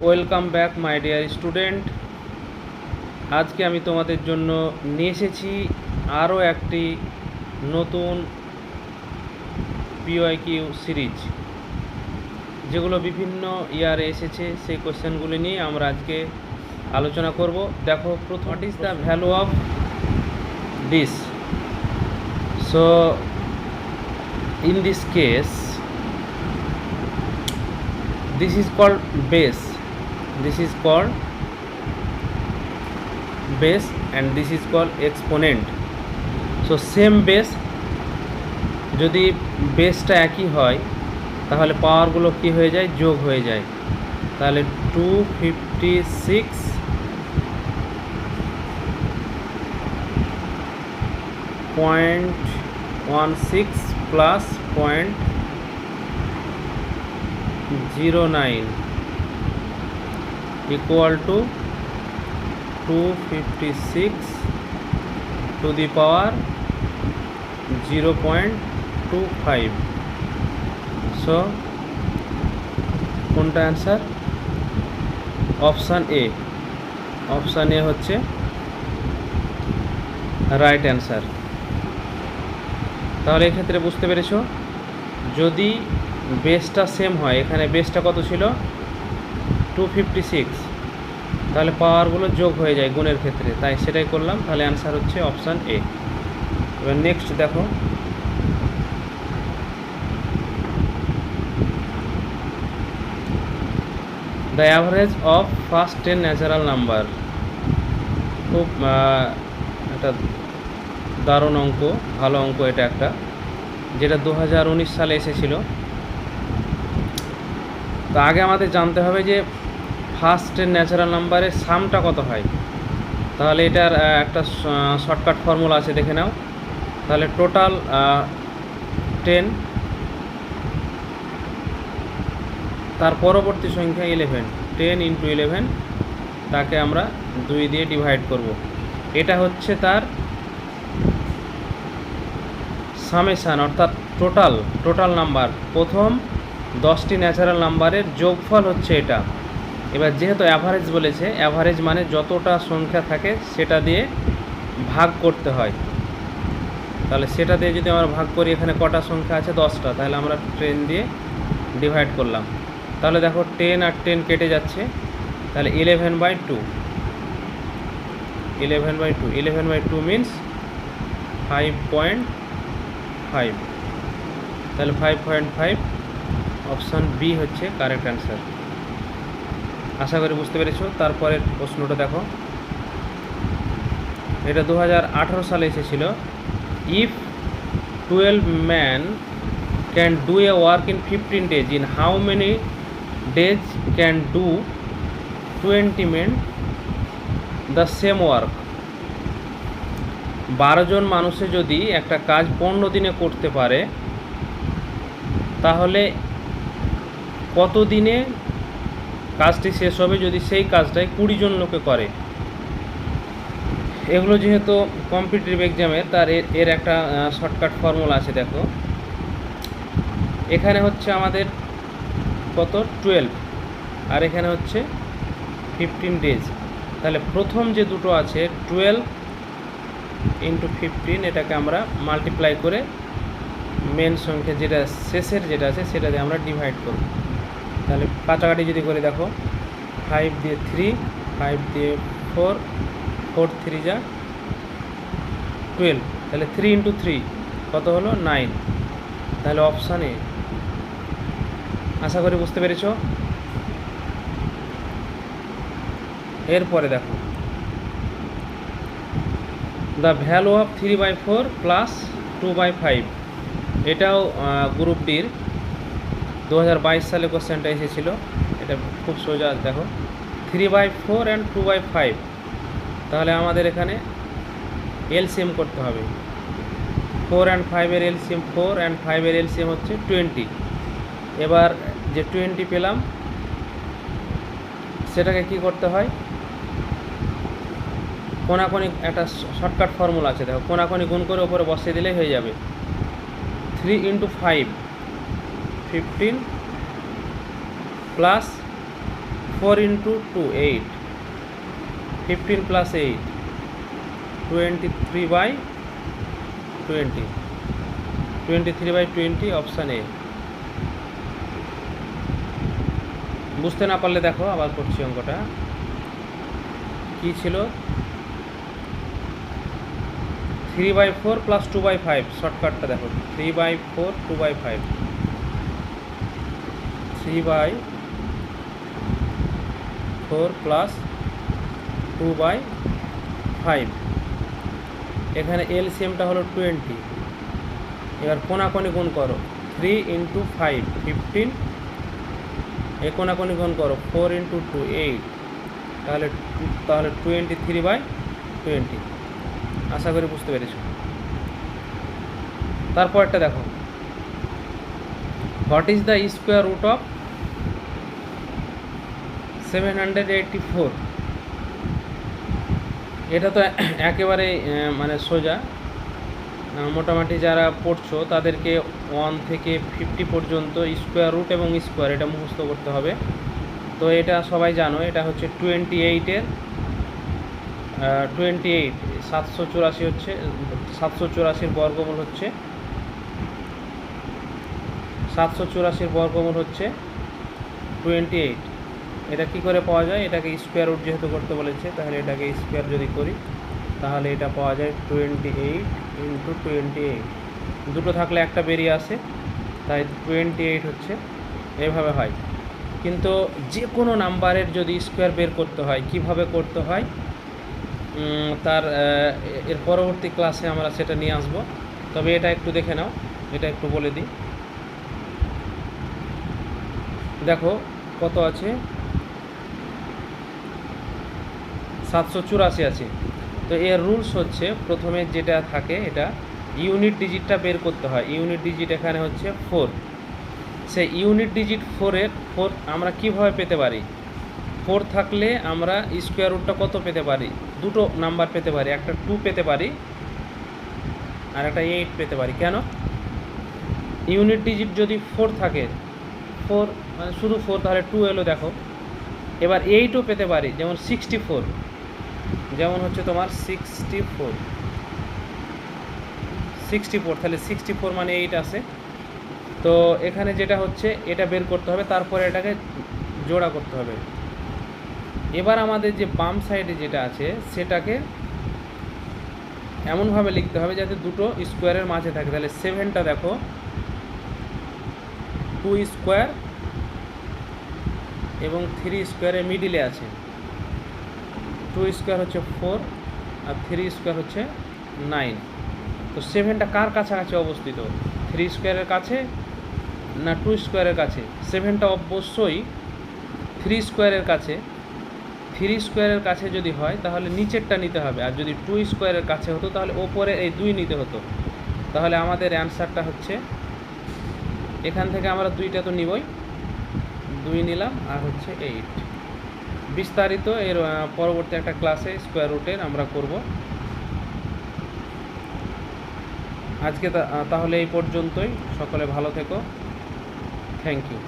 Welcome back my dear student. আজকে আমি তোমাদের জন্য নিয়ে এসেছি আরও একটি নতুন পিওয়াইকিউ সিরিজ যেগুলো বিভিন্ন ইয়ারে এসেছে। সেই কোশ্চেনগুলি নিয়ে আমরা আজকে আলোচনা করব। দেখো প্রথম is the value of this. So in this case this is called base this is called base and this is called exponent. So, same base, যদি বেসটা একই হয়, তাহলে পাওয়ারগুলো কি হয়ে যায়? যোগ হয়ে যায়। তাহলে two fifty six point one six plus point zero nine equal to two fifty six to the power zero point two five so কোনটা answer option A option A হচ্ছে রাইট অ্যান্সার তাহলে এক্ষেত্রে বুঝতে পেরেছ? যদি বেসটা সেম হয়, এখানে বেসটা কত ছিল? টু ফিফটি সিক্স তাহলে পাওয়ারগুলো যোগ হয়ে যায় গুণের ক্ষেত্রে। তাই সেটাই করলাম। তাহলে অ্যান্সার হচ্ছে অপশান এ এবার নেক্সট দেখো। The average of first ten natural number খুব একটা দারুণ অঙ্ক, ভালো অঙ্ক এটা একটা, যেটা দু হাজার উনিশ সালে এসেছিল। তো আগে আমাদের জানতে হবে যে ফার্স্টের ন্যাচারাল নাম্বারের সামটা কত হয়? তাহলে এটার একটা শর্টকাট ফর্মুলা আছে, দেখে নাও। তাহলে টোটাল টেন তার পরবর্তী সংখ্যা ইলেভেন টেন ইন্টু ইলেভেন তাকে আমরা দুই দিয়ে ডিভাইড করব। এটা হচ্ছে তার সামেশান অর্থাৎ টোটাল টোটাল নাম্বার প্রথম দশটি ন্যাচারাল নাম্বারের যোগফল হচ্ছে এটা। এবার যেহেতু অ্যাভারেজ বলেছে অ্যাভারেজ মানে যতটা সংখ্যা থাকে সেটা দিয়ে ভাগ করতে হয়। তাহলে সেটা দিয়ে যদি আমরা ভাগ করি, এখানে কটা সংখ্যা আছে? দশটা। তাহলে আমরা টেন দিয়ে ডিভাইড করলাম। তাহলে দেখো টেন আর টেন কেটে যাচ্ছে। তাহলে eleven by two eleven by two eleven by two means five point five তাহলে five point five option B হচ্ছে কারেক্ট অ্যান্সার আশা করি বুঝতে পেরেছ। তারপরের প্রশ্নটা দেখো। এটা দু হাজার আঠেরো সালে এসেছিল। If twelve man can do a work in fifteen days in how many days can do twenty men the same work বারো জন মানুষে যদি একটা কাজ পনেরো দিনে করতে পারে, তাহলে কত দিনে কাজটি শেষ হবে যদি সেই কাজটাই কুড়ি জন লোকে করে। এগুলো যেহেতু কম্পিটিটিভ এক্সামের তার এর এর একটা শর্টকাট ফর্মুলা আছে, দেখো। এখানে হচ্ছে আমাদের কত? টুয়েলভ আর এখানে হচ্ছে ফিফটিন ডেজ তাহলে প্রথম যে দুটো আছে টুয়েলভ ইন্টু ফিফটিন এটাকে আমরা মাল্টিপ্লাই করে মেন সংখ্যা যেটা শেষের যেটা আছে সেটা দিয়ে আমরা ডিভাইড করব। তাহলে কাটাকাটি যদি করে দেখো ফাইভ দিয়ে থ্রি ফাইভ দিয়ে ফোর ফোর থ্রি যা টুয়েলভ তাহলে থ্রি ইন্টু থ্রি কত হলো? নাইন তাহলে অপশান এ আশা করি বুঝতে পেরেছ? এরপরে দেখো। The value of three by four plus two by five এটাও গ্রুপ ডির দু হাজার বাইশ সালে কোশ্চেনটা এসেছিল। এটা খুব সোজা, দেখো। Three by four and two by five. তাহলে আমাদের এখানে এলসিএম করতে হবে। ফোর অ্যান্ড ফাইভের এলসিএম, ফোর অ্যান্ড ফাইভের এলসিএম হচ্ছে টোয়েন্টি। এবার যে টোয়েন্টি পেলাম, সেটাকে কি করতে হয়? কোনাকোনি একটা শর্টকাট ফর্মুলা আছে, দেখো। কোনাকোনি গুণ করে ওপরে বসিয়ে দিলেই হয়ে যাবে। Three into five. Fifteen plus four into two eight fifteen plus eight twenty three by twenty twenty three by twenty option A বুঝতে না পারলে দেখো, আবার করছি অঙ্কটা। কি ছিল? Three by four plus two by five শর্টকাটটা দেখো। Three by four two by five three by four plus two by five এখানে এলসিএমটা হলো টোয়েন্টি এবার কোনাকোনি গুণ করো। থ্রি ইন্টু ফাইভ ফিফটিন এ কোনাকোনি গুণ করো ফোর ইন্টু টু এইট তাহলে তাহলে টোয়েন্টি থ্রি বাই টোয়েন্টি আশা করি বুঝতে পেরেছ। তারপরটা দেখো। What is the square root of seven hundred eighty four এটা তো একেবারে মানে সোজা। মোটামুটি যারা পড়ছো, তাদেরকে ওয়ান থেকে ফিফটি পর্যন্ত স্কোয়ার রুট এবং স্কোয়ার এটা মুখস্থ করতে হবে। তো এটা সবাই জানো, এটা হচ্ছে টোয়েন্টি এইটের টোয়েন্টি এইট সাতশো চুরাশি হচ্ছে, সাতশো চুরাশির বর্গমূল হচ্ছে, সাতশো চুরাশির বর্গমূল হচ্ছে টোয়েন্টি এইট এটা কি করে পাওয়া যায়? এটাকে স্কোয়ার রুট যেহেতু করতে বলেছে, তাহলে এটাকে স্কোয়ার যদি করি, তাহলে এটা পাওয়া যায় twenty eight into twenty eight দুটো থাকলে একটা বেরিয়ে আসে, তাই টোয়েন্টি এইট হচ্ছে, এভাবে হয়। কিন্তু যে কোনো নাম্বারের যদি স্কোয়ার বের করতে হয়, কীভাবে করতে হয়? তার এর পরবর্তী ক্লাসে আমরা সেটা নিয়ে আসব। তবে এটা একটু দেখে নাও, এটা একটু বলে দিই। দেখো, কত আছে? সাতশো চুরাশি আছে। তো এর রুলস হচ্ছে, প্রথমে যেটা থাকে, এটা ইউনিট ডিজিটটা বের করতে হয়। ইউনিট ডিজিট এখানে হচ্ছে ফোর সেই ইউনিট ডিজিট ফোরের ফোর আমরা কীভাবে পেতে পারি? ফোর থাকলে আমরা স্কোয়ার রুটটা কত পেতে পারি? দুটো নাম্বার পেতে পারি। একটা টু পেতে পারি, আর একটা এইট পেতে পারি। কেন? ইউনিট ডিজিট যদি ফোর থাকে ফোর মানে শুধু ফোর তাহলে টু এলো দেখো। এবার এইটও পেতে পারি, যেমন সিক্সটি ফোর যেমন হচ্ছে তোমার সিক্সটি ফোর সিক্সটি ফোর তাহলে সিক্সটি ফোর মানে এইট আছে। তো এখানে যেটা হচ্ছে, এটা বের করতে হবে, তারপরে এটাকে জোড়া করতে হবে। এবার আমাদের যে বাম সাইডে যেটা আছে, সেটাকে এমনভাবে লিখতে হবে যাতে দুটো স্কোয়ারের মাঝে থাকে। তাহলে সেভেনটা দেখো টু স্কোয়ার এবং থ্রি স্কোয়ারের মিডিলে আছে। টু স্কোয়ার হচ্ছে ফোর আর থ্রি স্কোয়ার হচ্ছে নাইন তো সেভেনটা কার কাছাকাছি অবস্থিত? থ্রি স্কোয়ারের কাছে না টু স্কোয়ারের কাছে? সেভেনটা অবশ্যই থ্রি স্কোয়ারের কাছে। থ্রি স্কোয়ারের কাছে যদি হয়, তাহলে নিচেরটা নিতে হবে। আর যদি টু স্কোয়ারের কাছে হতো, তাহলে ওপরে এই দুই নিতে হতো। তাহলে আমাদের অ্যান্সারটা হচ্ছে, এখান থেকে আমরা দুইটা তো নিবই। দুই নিলাম, আর হচ্ছে এইট বিস্তারিত এর পরবর্তী একটা ক্লাসে স্কোয়ার রুটের আমরা করব। আজকে তাহলে এই পর্যন্তই। সকলে ভালো থেকো। Thank you